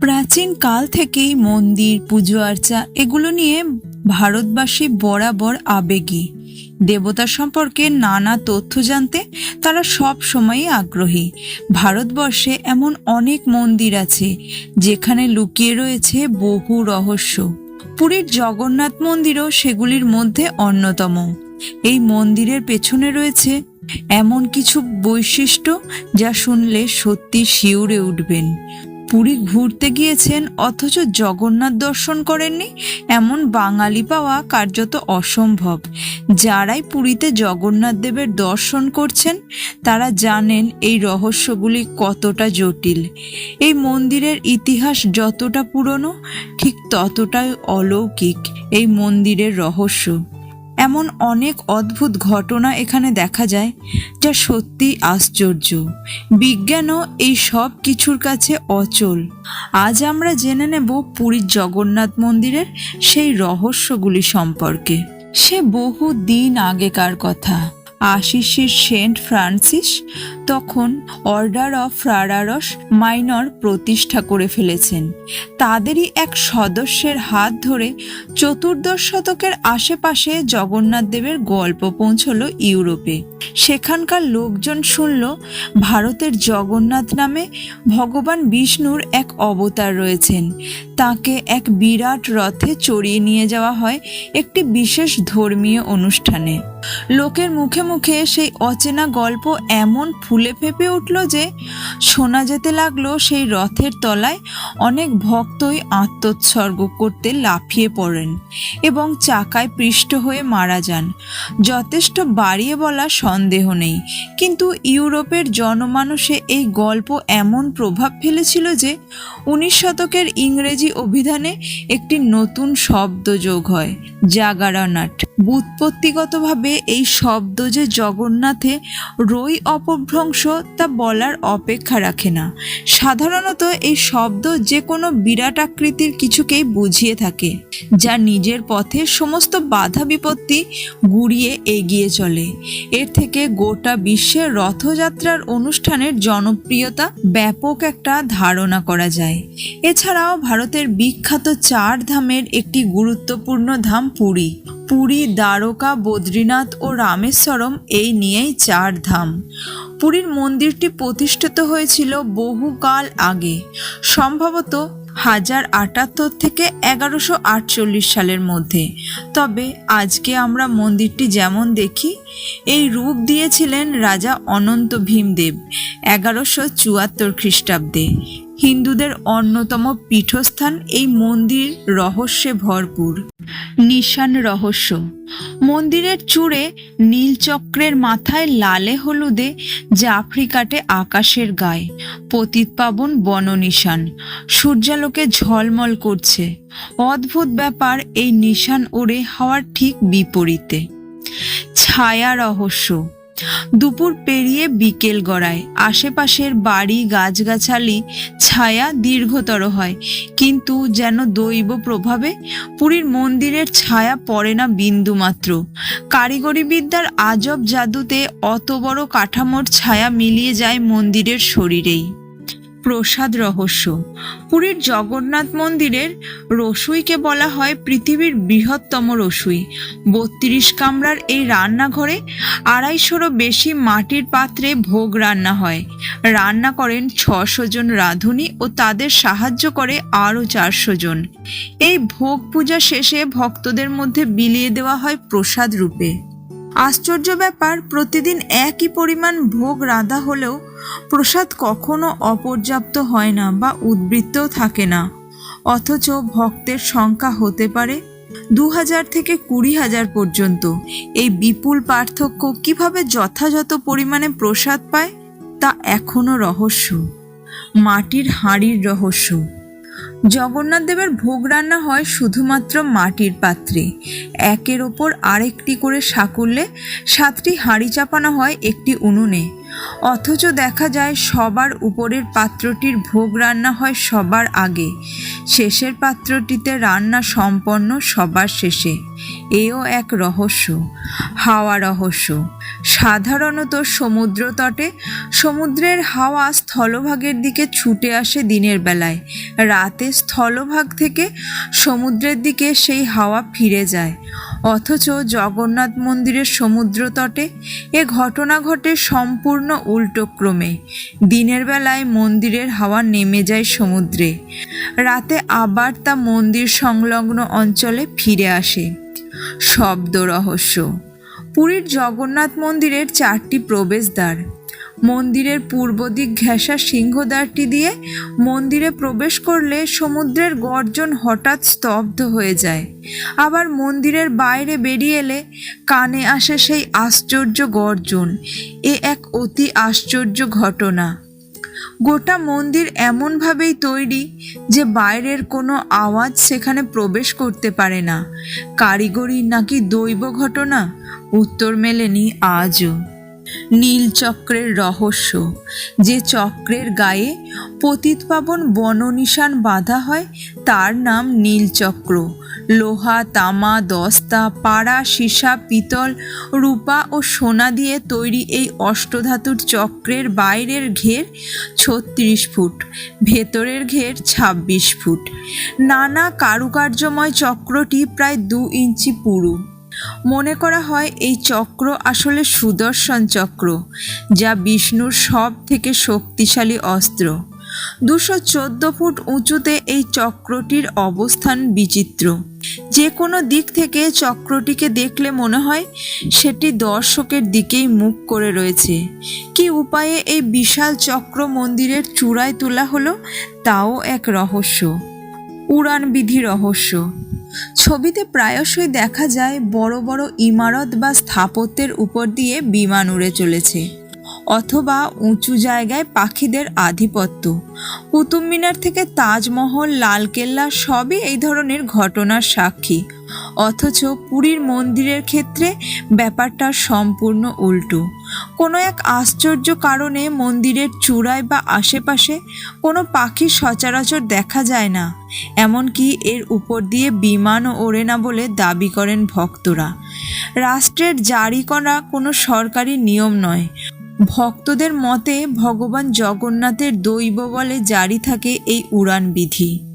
প্রাচীন কাল থেকেই মন্দির, পুজো আর্চা এগুলো নিয়ে ভারতবাসী বরাবর আবেগী। দেবতা সম্পর্কে নানা তথ্য জানতে তারা সব সময়ই আগ্রহী। ভারতবর্ষে এমন অনেক মন্দির আছে, যেখানে লুকিয়ে রয়েছে বহু রহস্য। পুরীর জগন্নাথ মন্দিরও সেগুলির মধ্যে অন্যতম। এই মন্দিরের পেছনে রয়েছে এমন কিছু বৈশিষ্ট্য যা শুনলে সত্যি শিউরে উঠবেন। পুরী ঘুরতে গিয়েছেন, অথচ জগন্নাথ দর্শন করেননি? এমন বাঙালি পাওয়া কার্যত অসম্ভব। যারাই পুরীতে জগন্নাথ দেবের দর্শন করছেন, তারা জানেন এই রহস্যগুলি কতটা জটিল। এই মন্দিরের ইতিহাস যতটা পুরনো, ঠিক ততটাই অলৌকিক এই মন্দিরের রহস্য। এমন অনেক অদ্ভুত ঘটনা এখানে দেখা যায় যা সত্যি আশ্চর্য। বিজ্ঞানও এই সব কিছুর কাছে অচল। আজ আমরা জেনে নেব পুরীর জগন্নাথ মন্দিরের সেই রহস্যগুলি সম্পর্কে। সে বহু দিন আগেকার কথা। আশিসের সেন্ট ফ্রান্সিস তখন অর্ডার অফ ফ্রারারস মাইনর প্রতিষ্ঠা করে ফেলেছেন। তাদেরই এক সদস্যের হাত ধরে চতুর্দশ শতকের আশেপাশে জগন্নাথ দেবের গল্প পৌঁছলো ইউরোপে। সেখানকার লোকজন শুনল, ভারতের জগন্নাথ নামে ভগবান বিষ্ণুর এক অবতার রয়েছেন। তাকে এক বিরাট রথে চড়িয়ে নিয়ে যাওয়া হয় একটি বিশেষ ধর্মীয় অনুষ্ঠানে। লোকের মুখে মুখে সেই অচেনা গল্প এমন ফুলে ফেপে উঠল যে শোনা যেতে লাগল সেই রথের তলায় অনেক ভক্তই আত্মোৎসর্গ করতে লাফিয়ে পড়েন এবং চাকায় পৃষ্ঠ হয়ে মারা যান। যথেষ্ট বাড়িয়ে বলা সন্দেহ নেই। কিন্তু ইউরোপের জনমানসে এই গল্প এমন প্রভাব ফেলেছিল যে উনিশ শতকের ইংরেজি অভিধানে একটি নতুন শব্দ যোগ হয়, জাগারনাট। বুৎপত্তিগতভাবে এই শব্দ যে জগন্নাথে রই অপভ্রংশ তা বলার অপেক্ষা রাখে না। সাধারণত এই শব্দ যে কোনো বিরাট আকৃতির কিছুকেই বুঝিয়ে থাকে, যা নিজের পথে সমস্ত বাধা বিপত্তি গুড়িয়ে এগিয়ে চলে। এর থেকে গোটা বিশ্বে রথযাত্রার অনুষ্ঠানের জনপ্রিয়তা ব্যাপক একটা ধারণা করা যায়। এছাড়াও ভারতের বিখ্যাত চার ধামের একটি গুরুত্বপূর্ণ ধাম পুরী। পুরী, দ্বারকা, বদ্রীনাথ ও রামেশ্বরম এই নিয়েই চার ধাম। পুরীর মন্দিরটি প্রতিষ্ঠিত হয়েছিল বহুকাল আগে। সম্ভবত হাজার আটাত্তর থেকে এগারোশো আটচল্লিশ সালের মধ্যে। তবে আজকে আমরা মন্দিরটি যেমন দেখি, এই রূপ দিয়েছিলেন রাজা অনন্ত ভীমদেব এগারোশো চুয়াত্তর খ্রিস্টাব্দে। হিন্দুদের অন্যতম পীঠস্থান এই মন্দির রহস্যে ভরপুর। নিশান রহস্য। মন্দিরের চূড়ে নীলচক্রের মাথায় লালে হলুদে জাফরি কাটে আকাশের গায়ে। পতিত পাবন বননিশান সূর্যালোকে ঝলমল করছে। অদ্ভুত ব্যাপার এই নিশান ওড়ে হওয়ার ঠিক বিপরীতে। ছায়া রহস্য। দুপুর পেরিয়ে বিকেল গড়ায়। আশেপাশের বাড়ি, গাছগাছালি, ছায়া দীর্ঘতর হয়। কিন্তু যেন দৈব প্রভাবে পুরীর মন্দিরের ছায়া পড়ে না বিন্দুমাত্র। কারিগরি বিদ্যার আজব জাদুতে অত বড় কাঠামোর ছায়া মিলিয়ে যায় মন্দিরের শরীরেই। প্রসাদ রহস্য। পুরীর জগন্নাথ মন্দিরের রসুইকে বলা হয় পৃথিবীর বৃহত্তম রসুই। বত্রিশ কামরার এই রান্নাঘরে আড়াইশোরও বেশি মাটির পাত্রে ভোগ রান্না হয়। রান্না করেন ছশো জন রাঁধুনি ও তাদের সাহায্য করে আরও চারশো জন। এই ভোগ পূজা শেষে ভক্তদের মধ্যে বিলিয়ে দেওয়া হয় প্রসাদ রূপে। আশ্চর্য ব্যাপার, প্রতিদিন একই পরিমাণ ভোগ রাঁধা হলেও প্রসাদ কখনো অপর্যাপ্ত হয় না বা উদ্বৃত্তও থাকে না। অথচ ভক্তের সংখ্যা হতে পারে দু হাজার থেকে কুড়ি হাজার পর্যন্ত। এই বিপুল পার্থক্য কীভাবে যথাযথ পরিমাণে প্রসাদ পায় তা এখনও রহস্য। মাটির হাঁড়ির রহস্য। জগন্নাথ দেবের ভোগ রান্না হয় শুধুমাত্র মাটির পাত্রে। একের ওপর আরেকটি করে সাকুল্যে সাতটি হাঁড়ি চাপানো হয় একটি উনুনে। অথচ দেখা যায় সবার উপরের পাত্রটির ভোগ রান্না হয় সবার আগে। শেষের পাত্রটিতে রান্না সম্পন্ন সবার শেষে। এও এক রহস্য, হাওয়া রহস্য। সাধারণত সমুদ্র তটে, সমুদ্রের হাওয়া স্থলভাগের দিকে ছুটে আসে দিনের বেলায়। রাতে স্থলভাগ থেকে সমুদ্রের দিকে সেই হাওয়া ফিরে যায়। অথচ জগন্নাথ মন্দিরের সমুদ্র তটে এ ঘটনা ঘটে সম্পূর্ণ উল্টো ক্রমে। দিনের বেলায় মন্দিরের হাওয়া নেমে যায় সমুদ্রে। রাতে আবার তা মন্দির সংলগ্ন অঞ্চলে ফিরে আসে। শব্দ রহস্য। পুরীর জগন্নাথ মন্দিরের চারটি প্রবেশদ্বার। মন্দিরের পূর্ব দিক ঘেঁষা সিংহদ্বারটি দিয়ে মন্দিরে প্রবেশ করলে সমুদ্রের গর্জন হঠাৎ স্তব্ধ হয়ে যায়। আবার মন্দিরের বাইরে বেরিয়ে এলে কানে আসে সেই আশ্চর্য গর্জন। এ এক অতি আশ্চর্য ঘটনা। গোটা মন্দির এমনভাবেই তৈরি যে বাইরের কোনো আওয়াজ সেখানে প্রবেশ করতে পারে না। কারিগরি নাকি দৈব ঘটনা? উত্তর মেলেনি আজও। নীল চক্রের রহস্য। যে চক্রের গায়ে পতিতপাবন বননিশান বাঁধা হয়, তার নাম নীলচক্র লোহা, তামা, দস্তা, পাড়া, সীসা, পিতল, রূপা ও সোনা দিয়ে তৈরি এই অষ্টধাতুর চক্রের বাইরের ঘের ছত্রিশ ফুট, ভেতরের ঘের ছাব্বিশ ফুট। নানা কারুকার্যময় চক্রটি প্রায় দু ইঞ্চি পুরু। মনে করা হয় এই চক্র আসলে সুদর্শন চক্র, যা বিষ্ণুর সব থেকে শক্তিশালী অস্ত্র। দুশো চোদ্দ ফুট উঁচুতে এই চক্রটির অবস্থান বিচিত্র। যে কোনো দিক থেকে চক্রটিকে দেখলে মনে হয় সেটি দর্শকের দিকেই মুখ করে রয়েছে। কি উপায়ে এই বিশাল চক্র মন্দিরের চূড়ায় তোলা হলো, তাও এক রহস্য। উড়ান বিধি রহস্য। ছবিতে প্রায়শই দেখা যায় বড় বড় ইমারত বা স্থাপত্যের উপর দিয়ে বিমান উড়ে চলেছে, অথবা উঁচু জায়গায় পাখিদের আধিপত্য। কুতুব মিনার থেকে তাজমহল, লালকেল্লা সবই এই ধরনের ঘটনার সাক্ষী। অথচ পুরীর মন্দিরের ক্ষেত্রে ব্যাপারটা সম্পূর্ণ উল্টো। কোনো এক আশ্চর্য কারণে মন্দিরের চূড়ায় বা আশেপাশে কোনো পাখি সচরাচর দেখা যায় না, এমনকি এর উপর দিয়ে বিমানও ওড়ে না বলে দাবি করেন ভক্তরা। রাষ্ট্রের জারি করা কোনো সরকারি নিয়ম নয়। ভক্তদের মতে ভগবান জগন্নাথের দৈব বলে জারি থাকে এই উড়ান বিধি।